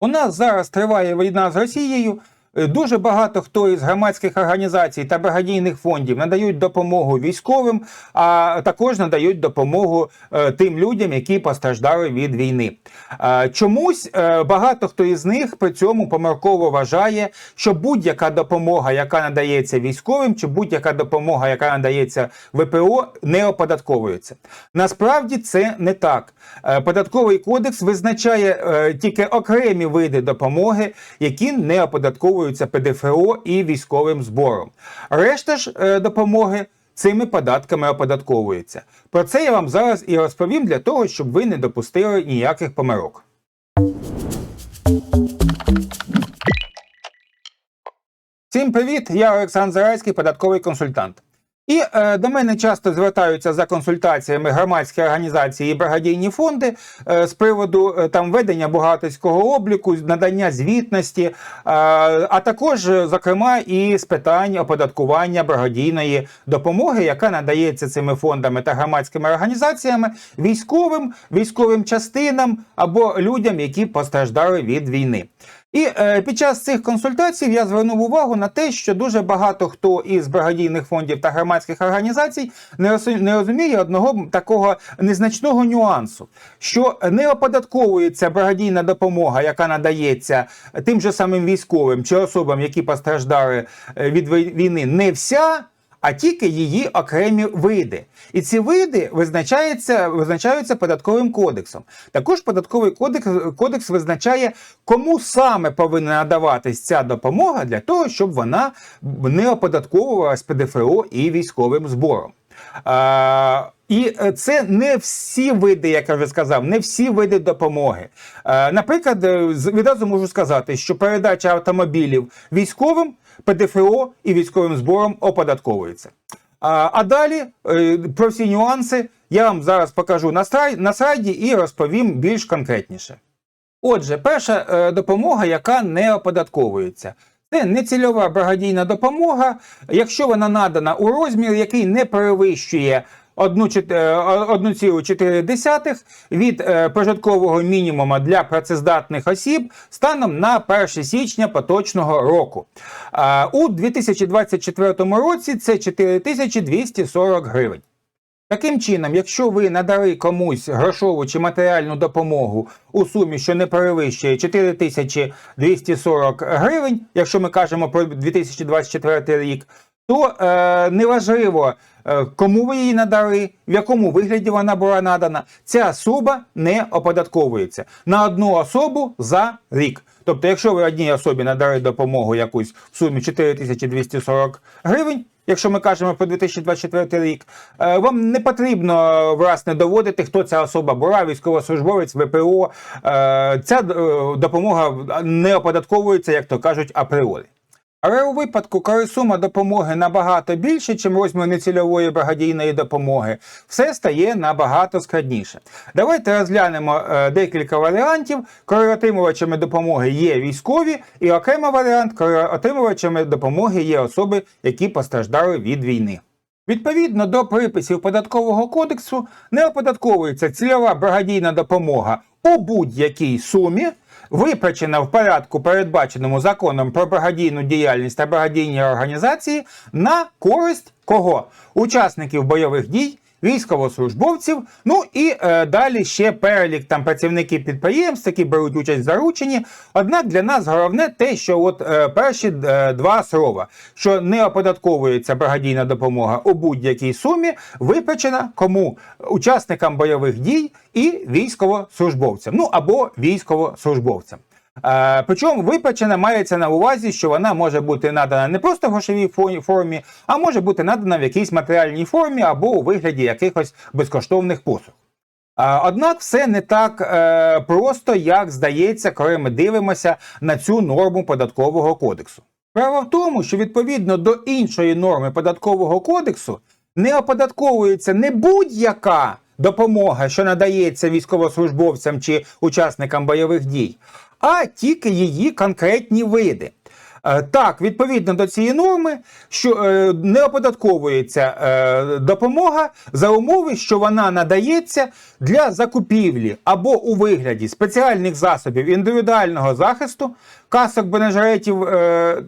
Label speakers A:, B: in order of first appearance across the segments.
A: У нас зараз триває війна з Росією. Е, Дуже багато хто із громадських організацій та благодійних фондів надають допомогу військовим, а також надають допомогу е, тим людям, які постраждали від війни. Е, Чомусь багато хто із них при цьому помилково вважає, що будь-яка допомога, яка надається військовим, чи будь-яка допомога, яка надається ВПО, не оподатковується. Насправді це не так. Податковий кодекс визначає тільки окремі види допомоги, які не оподатковуються ПДФО і військовим збором. Решта ж е, допомоги цими податками оподатковується. Про це я вам зараз і розповім для того, щоб ви не допустили ніяких помилок. Всім привіт! Я Олександр Зарайський, податковий консультант. І е, до мене часто звертаються за консультаціями громадські організації і благодійні фонди е, з приводу е, там ведення бухгалтерського обліку, надання звітності, е, а також, е, зокрема, і з питань оподаткування благодійної допомоги, яка надається цими фондами та громадськими організаціями військовим, військовим частинам або людям, які постраждали від війни. І е, під час цих консультацій я звернув увагу на те, що дуже багато хто із благодійних фондів та громадських організацій не, не розуміє одного такого незначного нюансу, що не оподатковується благодійна допомога, яка надається тим же самим військовим чи особам, які постраждали е, від війни, не вся. А тільки її окремі види, і ці види визначаються, визначаються податковим кодексом. Також податковий кодекс, кодекс визначає, кому саме повинна надаватись ця допомога для того, щоб вона не оподатковувалась ПДФО і військовим збором. А, і це не всі види, як я вже сказав, не всі види допомоги. Е, Наприклад, відразу можу сказати, що передача автомобілів військовим, ПДФО і військовим збором оподатковується. А, а далі е, про всі нюанси я вам зараз покажу на, слайді і розповім більш конкретніше. Отже, перша е, допомога, яка не оподатковується. Це нецільова бригадійна допомога, якщо вона надана у розмір, який не перевищує 1,4 від е, прожиткового мінімуму для працездатних осіб станом на 1 січня поточного року. А, У 2024 році це 4240 гривень. Таким чином, якщо ви надали комусь грошову чи матеріальну допомогу у сумі, що не перевищує 4240 гривень, якщо ми кажемо про 2024 рік, то е, неважливо, е, кому ви її надали, в якому вигляді вона була надана, ця сума не оподатковується на одну особу за рік. Тобто, якщо ви одній особі надали допомогу якусь в сумі 4240 гривень, якщо ми кажемо про 2024 рік, е, вам не потрібно власне доводити, хто ця особа була, військовослужбовець, ВПО. Е, Ця е, допомога не оподатковується, як то кажуть, апріорі. Але у випадку, коли сума допомоги набагато більше, ніж розмір нецільової благодійної допомоги, все стає набагато складніше. Давайте розглянемо е, декілька варіантів, коли отримувачами допомоги є військові, і окремо варіант, коли отримувачами допомоги є особи, які постраждали від війни. Відповідно до приписів податкового кодексу не оподатковується цільова благодійна допомога у будь-якій сумі, виплачена в порядку, передбаченому законом про бригадійну діяльність та бригадійні організації, на користь кого? Учасників бойових дій. Військовослужбовців, ну і е, далі ще перелік там працівників підприємств, які беруть участь в зарученні. Однак для нас головне те, що от е, перші е, два слова, що не оподатковується благодійна допомога у будь-якій сумі, виплачена кому учасникам бойових дій і військовослужбовцям, ну або військовослужбовцям. Е, Причому виплачена мається на увазі, що вона може бути надана не просто в грошовій формі, а може бути надана в якійсь матеріальній формі або у вигляді якихось безкоштовних послуг. Е, Однак все не так е, просто, як здається, коли ми дивимося на цю норму податкового кодексу. Справа в тому, що відповідно до іншої норми податкового кодексу не оподатковується не будь-яка допомога, що надається військовослужбовцям чи учасникам бойових дій, а тільки її конкретні види. Е, Так, відповідно до цієї норми, що е, не оподатковується е, допомога за умови, що вона надається для закупівлі або у вигляді спеціальних засобів індивідуального захисту, касок бронежилетів, е,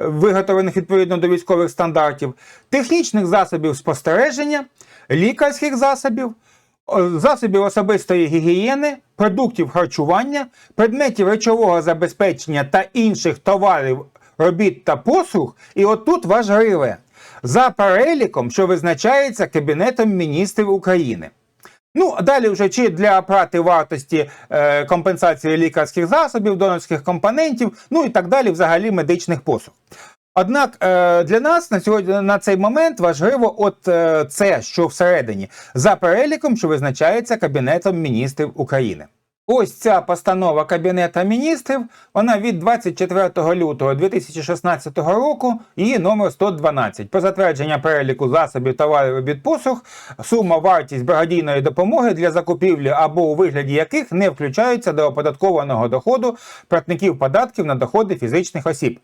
A: виготовлених відповідно до військових стандартів, технічних засобів спостереження, лікарських засобів, засобів особистої гігієни, продуктів харчування, предметів речового забезпечення та інших товарів, робіт та послуг. І отут важливе за переліком, що визначається Кабінетом міністрів України. Ну, далі вже чи для оплати вартості е, компенсації лікарських засобів, донорських компонентів, ну і так далі, взагалі медичних послуг. Однак е, для нас на сьогодні на цей момент важливо, от е, це, що всередині, за переліком, що визначається Кабінетом міністрів України. Ось ця постанова Кабінета міністрів, вона від 24 лютого 2016 року, її номер 112. Про затвердження переліку засобів товарів робіт послуг, сума вартість благодійної допомоги для закупівлі або у вигляді яких не включаються до оподаткованого доходу платників податків на доходи фізичних осіб.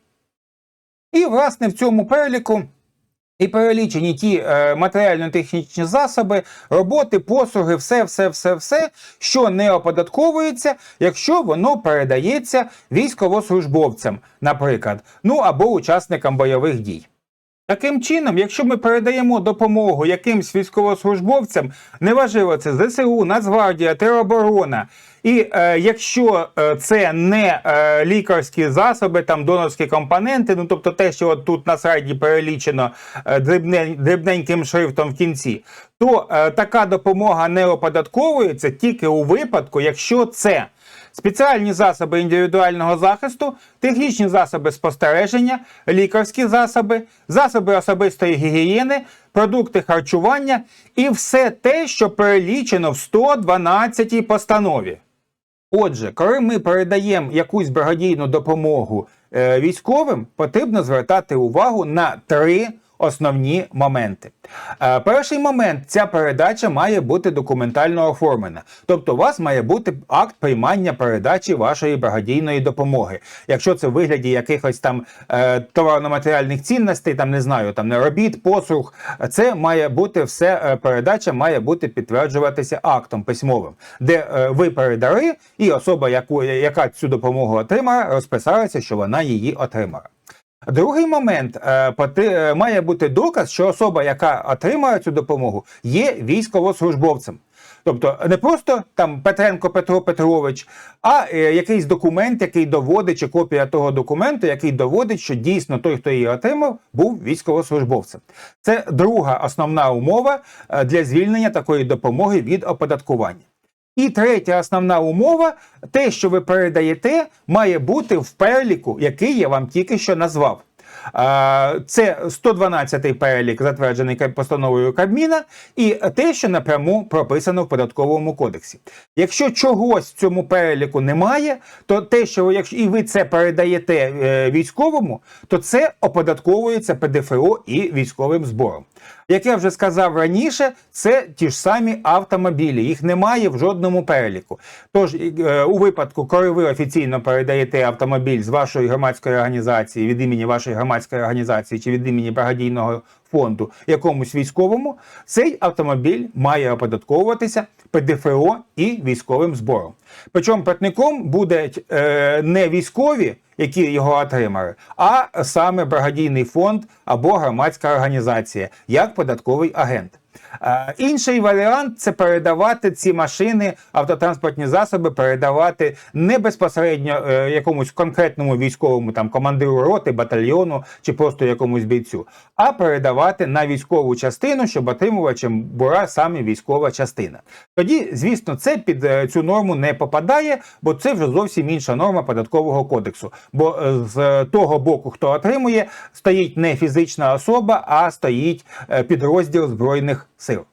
A: І, власне, в цьому переліку і перелічені ті е, матеріально-технічні засоби, роботи, послуги, все, все, все, все, що не оподатковується, якщо воно передається військовослужбовцям, наприклад, ну або учасникам бойових дій. Таким чином, якщо ми передаємо допомогу якимсь військовослужбовцям, неважливо це ЗСУ, Нацгвардія, Тероборона, і е, якщо е, це не е, лікарські засоби, там донорські компоненти, ну тобто те, що от тут на сайті перелічено е, дрібне, дрібненьким шрифтом в кінці, то е, така допомога не оподатковується тільки у випадку, якщо це спеціальні засоби індивідуального захисту, технічні засоби спостереження, лікарські засоби, засоби особистої гігієни, продукти харчування і все те, що перелічено в 112 постанові. Отже, коли ми передаємо якусь благодійну допомогу е, військовим, потрібно звертати увагу на три основні моменти. Е, перший момент ця передача має бути документально оформлена. Тобто, у вас має бути акт приймання передачі вашої благодійної допомоги. Якщо це в вигляді якихось там е, товарно-матеріальних цінностей, там не знаю, там не робіт, послуг, це має бути все, е, передача має бути підтверджуватися актом письмовим, де ви передали, і особа, яку, яка цю допомогу отримала, розписалася, що вона її отримала. Другий момент е, е, має бути доказ, що особа, яка отримає цю допомогу, є військовослужбовцем. Тобто не просто там Петренко Петро Петрович, а е, якийсь документ, який доводить, чи копія того документу, який доводить, що дійсно той, хто її отримав, був військовослужбовцем. Це друга основна умова е, для звільнення такої допомоги від оподаткування. І третя основна умова: те, що ви передаєте, має бути в переліку, який я вам тільки що назвав. Це 112-й перелік, затверджений постановою Кабміна, і те, що напряму прописано в податковому кодексі. Якщо чогось в цьому переліку немає, то те, що ви, якщо і ви це передаєте е, військовому, то це оподатковується ПДФО і військовим збором. Як я вже сказав раніше, це ті ж самі автомобілі, їх немає в жодному переліку. Тож, е, у випадку, коли ви офіційно передаєте автомобіль з вашої громадської організації від імені вашої громадської організації чи від імені благодійного фонду якомусь військовому, цей автомобіль має оподатковуватися ПДФО і військовим збором. Причому платником будуть е, не військові, які його отримали, а саме бригадійний фонд або громадська організація, як податковий агент. Е, Інший варіант це передавати ці машини, автотранспортні засоби, передавати не безпосередньо е, якомусь конкретному військовому там командиру роти, батальйону чи просто якомусь бійцю, а передавати на військову частину, щоб отримувачем була саме військова частина. Тоді, звісно, це під е, цю норму не попадає, бо це вже зовсім інша норма податкового кодексу. Бо з того боку, хто отримує, стоїть не фізична особа, а стоїть підрозділ збройних сил.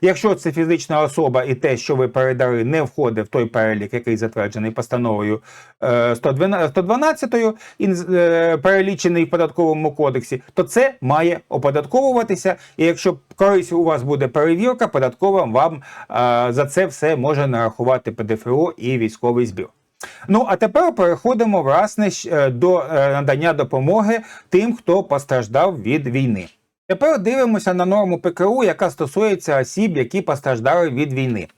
A: Якщо це фізична особа і те, що ви передали, не входить в той перелік, який затверджений постановою е, 112 112 і е, перелічений в податковому кодексі, то це має оподатковуватися. І якщо колись у вас буде перевірка, податкова вам е, за це все може нарахувати ПДФО і військовий збір. Ну а тепер переходимо власне е, до е, надання допомоги тим, хто постраждав від війни. Тепер дивимося на норму ПКУ, яка стосується осіб, які постраждали від війни.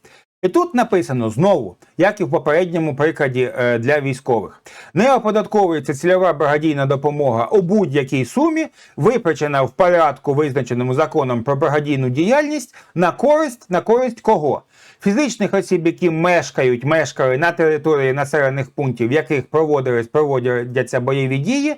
A: І тут написано знову, як і в попередньому прикладі е, для військових, не оподатковується цільова благодійна допомога у будь-якій сумі, виплачена в порядку, визначеному законом про благодійну діяльність, на користь на користь кого? Фізичних осіб, які мешкають, мешкали на території населених пунктів, в яких проводились проводяться бойові дії,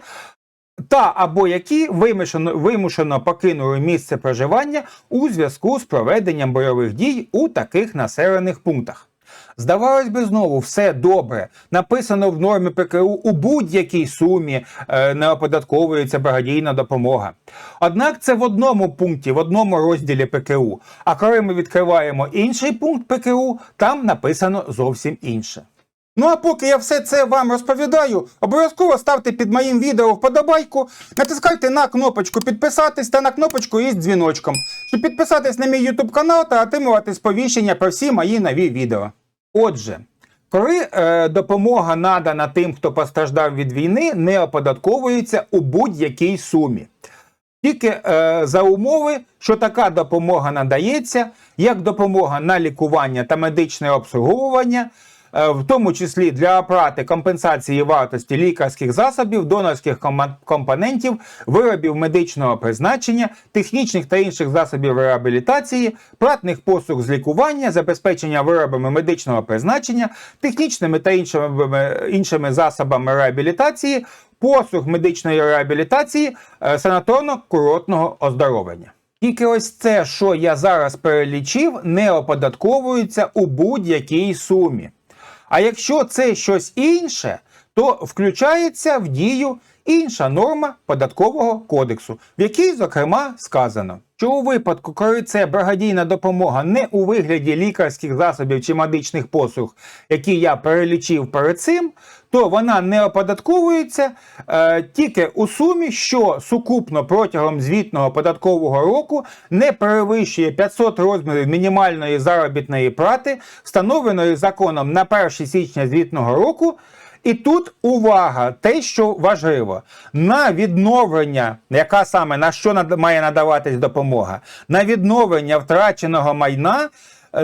A: та або які вимушено, вимушено покинули місце проживання у зв'язку з проведенням бойових дій у таких населених пунктах. Здавалось би, знову все добре. Написано в нормі ПКУ у будь-якій сумі е, не оподатковується благодійна допомога. Однак це в одному пункті, в одному розділі ПКУ. А коли ми відкриваємо інший пункт ПКУ, там написано зовсім інше. Ну а поки я все це вам розповідаю, обов'язково ставте під моїм відео вподобайку, натискайте на кнопочку підписатись та на кнопочку із дзвіночком, щоб підписатись на мій YouTube канал та отримувати сповіщення про всі мої нові відео. Отже, коли е, допомога надана тим, хто постраждав від війни, не оподатковується у будь-якій сумі. Тільки е, за умови, що така допомога надається як допомога на лікування та медичне обслуговування, в тому числі для оплати компенсації вартості лікарських засобів, донорських компонентів, виробів медичного призначення, технічних та інших засобів реабілітації, платних послуг з лікування, забезпечення виробами медичного призначення, технічними та іншими, іншими засобами реабілітації, послуг медичної реабілітації, е, санаторно-курортного оздоровлення. Тільки ось це, що я зараз перелічив, не оподатковується у будь-якій сумі. А якщо це щось інше, то включається в дію інша норма податкового кодексу, в якій, зокрема, сказано, що у випадку, коли це благодійна допомога не у вигляді лікарських засобів чи медичних послуг, які я перелічив перед цим, то вона не оподатковується е, тільки у сумі, що сукупно протягом звітного податкового року не перевищує 500 розмірів мінімальної заробітної плати, встановленої законом на 1 січня звітного року. І тут увага, те, що важливо, на відновлення, яка саме на що над- має надаватись допомога, на відновлення втраченого майна.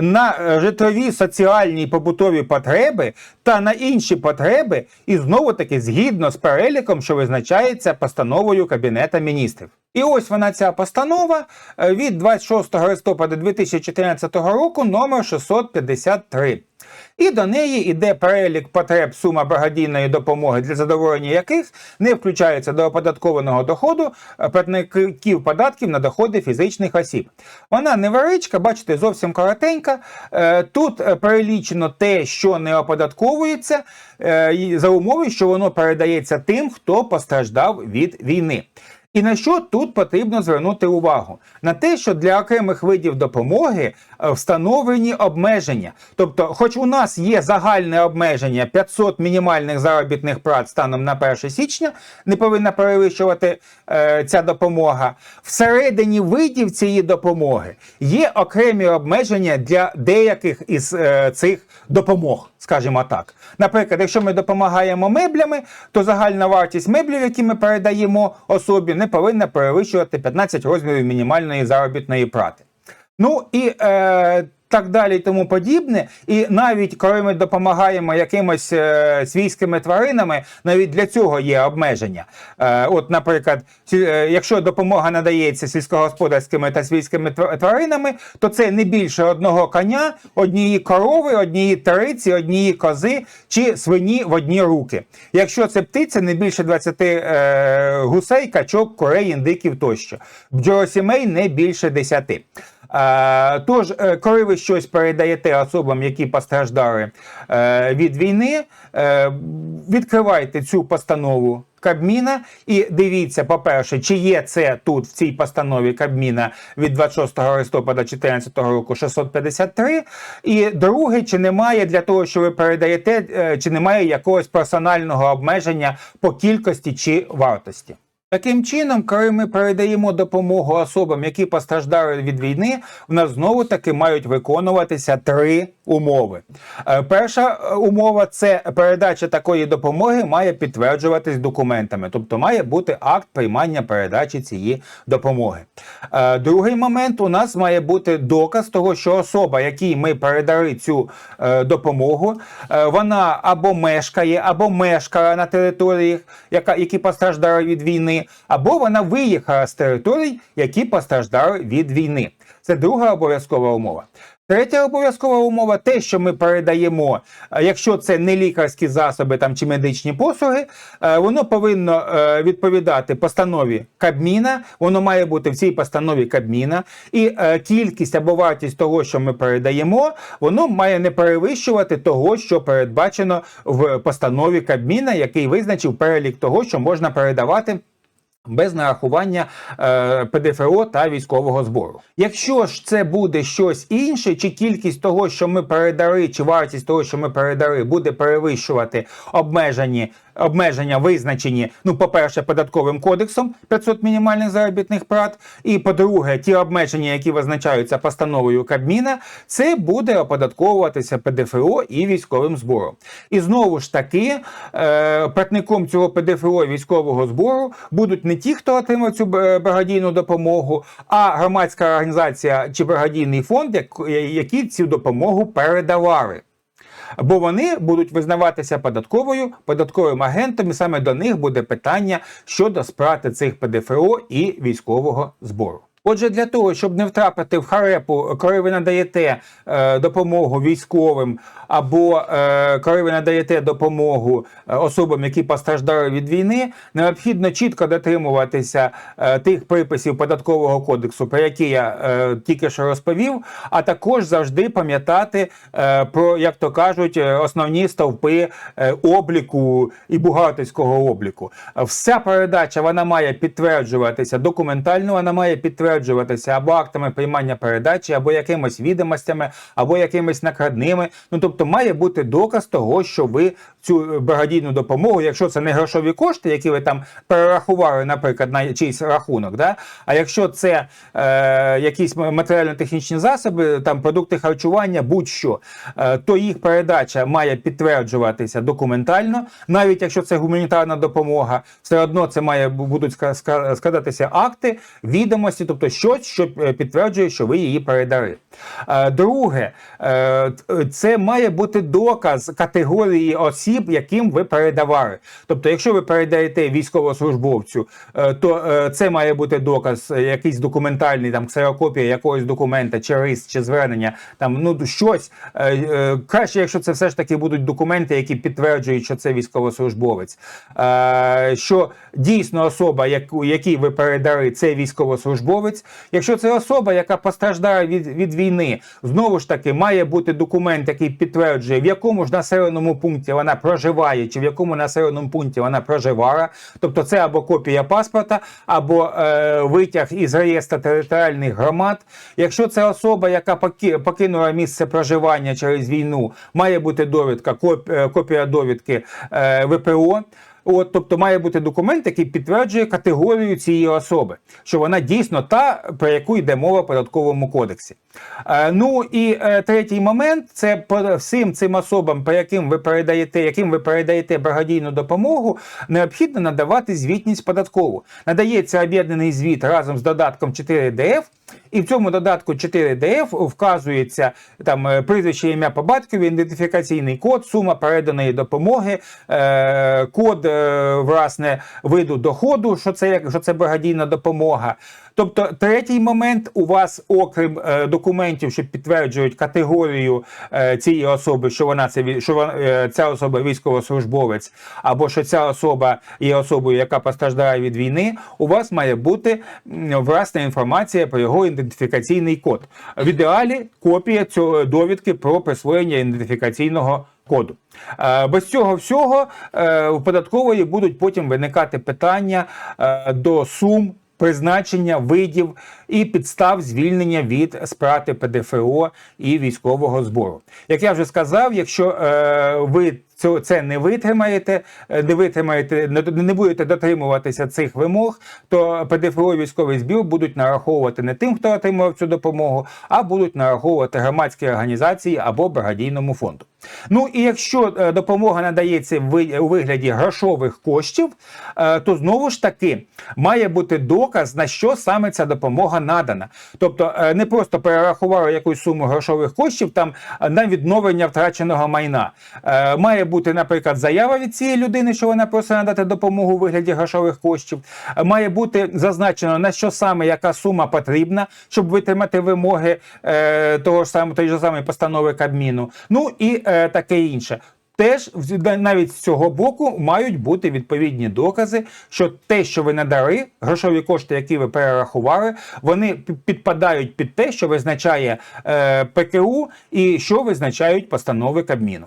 A: На е, житлові, соціальні і побутові потреби та на інші потреби, і знову таки згідно з переліком, що визначається постановою Кабінета міністрів. І ось вона ця постанова е, від 26 листопада 2014 року, номер 653. І до неї йде перелік потреб сума благодійної допомоги, для задоволення яких не включається до оподаткованого доходу е, платників податків на доходи фізичних осіб. Вона невеличка, бачите, зовсім коротенька. Е, Тут е, перелічено те, що не оподатковується, за умови, що воно передається тим, хто постраждав від війни. І на що тут потрібно звернути увагу? На те, що для окремих видів допомоги встановлені обмеження. Тобто, хоч у нас є загальне обмеження 500 мінімальних заробітних плат станом на 1 січня, не повинна перевищувати е, ця допомога. Всередині видів цієї допомоги є окремі обмеження для деяких із е, цих допомог, скажімо так. Наприклад, якщо ми допомагаємо меблями, то загальна вартість меблів, які ми передаємо особі, не повинна перевищувати 15 розмірів мінімальної заробітної плати. Ну і е, так далі і тому подібне. І навіть коли ми допомагаємо якимось е, свійськими тваринами, навіть для цього є обмеження. Е, от, наприклад, е, якщо допомога надається сільськогосподарськими та свійськими тваринами, то це не більше одного коня, однієї корови, однієї тариці, однієї кози чи свині в одні руки. Якщо це птиця, не більше 20 е, гусей, качок, курей, індиків тощо. Бджолосімей не більше 10. Е, Тож, е, коли ви щось передаєте особам, які постраждали е, від війни, відкривайте цю постанову Кабміна і дивіться, по-перше, чи є це тут в цій постанові Кабміна від 26 листопада 2014 року 653. І друге, чи немає для того, що ви передаєте, чи немає якогось персонального обмеження по кількості чи вартості. Таким чином, коли ми передаємо допомогу особам, які постраждали від війни, в нас знову таки мають виконуватися три умови. Е, Перша е, умова це передача такої допомоги має підтверджуватись документами, тобто має бути акт приймання передачі цієї допомоги. Е, Другий момент у нас має бути доказ того, що особа, якій ми передали цю допомогу, вона або мешкає, або мешкала на територіях, які постраждали від війни, або вона виїхала з територій, які постраждали від війни. Це друга обов'язкова умова. Третя обов'язкова умова те, що ми передаємо, е, якщо це не лікарські засоби там чи медичні послуги, е, воно повинно е, відповідати постанові Кабміна. Воно має бути в цій постанові Кабміна, і кількість або вартість того, що ми передаємо, воно має не перевищувати того, що передбачено в постанові Кабміна, який визначив перелік того, що можна передавати. Без нарахування е, ПДФО та військового збору. Якщо ж це буде щось інше, чи кількість того, що ми передали, чи вартість того, що ми передали, буде перевищувати обмежені обмеження, визначені, ну, по-перше, податковим кодексом 500 мінімальних заробітних плат, і по-друге, ті обмеження, які визначаються постановою Кабміна, це буде оподатковуватися ПДФО і військовим збором. І знову ж таки, е, платником цього ПДФО і військового збору будуть не ті, хто отримав цю б- благодійну допомогу, а громадська організація чи благодійний фонд, які цю допомогу передавали. Бо вони будуть визнаватися податковою податковим агентом, і саме до них буде питання щодо сплати цих ПДФО і військового збору. Отже, для того, щоб не втрапити в харепу, коли ви надаєте е, допомогу військовим, або е, коли ви надаєте допомогу е, особам, які постраждали від війни, необхідно чітко дотримуватися е, тих приписів податкового кодексу, про які я е, тільки що розповів, а також завжди пам'ятати е, про, як то кажуть, е, основні стовпи е, обліку і бухгалтерського обліку. Вся передача вона має підтверджуватися документально, вона має підтверджуватися або актами приймання передачі, або якимись відомостями, або якимись накладними. Ну тобто має бути доказ того, що ви цю благодійну допомогу, якщо це не грошові кошти, які ви там перерахували, наприклад, на чийсь рахунок, да? а якщо це е, якісь матеріально-технічні засоби, там продукти харчування, будь-що, е, то їх передача має підтверджуватися документально, навіть якщо це гуманітарна допомога, все одно це має будуть складатися акти, відомості, тобто щось, що е, підтверджує, що ви її передали. Е, Друге, е, це має бути доказ категорії осіб, яким ви передавали. Тобто, якщо ви передаєте військовослужбовцю, е, то е, це має бути доказ, е, якийсь документальний, там ксерокопія якогось документа, чи рис, чи звернення, там ну щось краще, якщо це все ж таки будуть документи, які підтверджують, що це військовослужбовець, що дійсно особа, яку якій ви передали, це військовослужбовець. Якщо це особа, яка постраждає від, від війни, знову ж таки має бути документ, який підтверджує, в якому ж населеному пункті вона проживає, чи в якому населеному пункті вона проживала. Тобто, це або копія паспорта, або е, витяг із реєстру територіальних громад. Якщо це особа, яка поки- покинула місце проживання через війну, має бути довідка, е, копія довідки е, ВПО. От, тобто має бути документ, який підтверджує категорію цієї особи, що вона дійсно та, про яку йде мова в податковому кодексі. Е, ну і е, третій момент це по всім цим особам, по яким ви передаєте, яким ви передаєте благодійну допомогу, необхідно надавати звітність податкову. Надається об'єднаний звіт разом з додатком 4DF. І в цьому додатку 4DF вказується там е, прізвище, ім'я по батькові, ідентифікаційний код, сума переданої допомоги, е, код е, власне виду доходу, що це як- що це благодійна допомога. Тобто, третій момент у вас, окрім е, документів, що підтверджують категорію е, цієї особи, що вона це що вона, е, ця особа військовослужбовець, або що ця особа є особою, яка постраждає від війни, у вас має бути власна інформація про його ідентифікаційний код. В ідеалі копія цього довідки про присвоєння ідентифікаційного коду. Е, Без цього всього е, у податкової будуть потім виникати питання е, до сум. Призначення видів і підстав звільнення від сплати ПДФО і військового збору. Як я вже сказав, якщо е, ви цього це не витримаєте, е, не витримаєте, не, будете дотримуватися цих вимог, то ПДФО військовий збір будуть нараховувати не тим, хто отримав цю допомогу, а будуть нараховувати громадські організації або благодійному фонду. Ну і якщо е, допомога надається у вигляді грошових коштів, е, то знову ж таки має бути доказ, на що саме ця допомога надана. Тобто не просто перерахували якусь суму грошових коштів там на відновлення втраченого майна. Має бути, наприклад, заява від цієї людини, що вона просить надати допомогу у вигляді грошових коштів. Має бути зазначено на що саме яка сума потрібна, щоб витримати вимоги е, того ж самого тої ж самої постанови Кабміну. Ну і е, таке інше. Теж навіть з цього боку мають бути відповідні докази, що те, що ви надали, грошові кошти, які ви перерахували, вони підпадають під те, що визначає е, ПКУ і що визначають постанови Кабміну.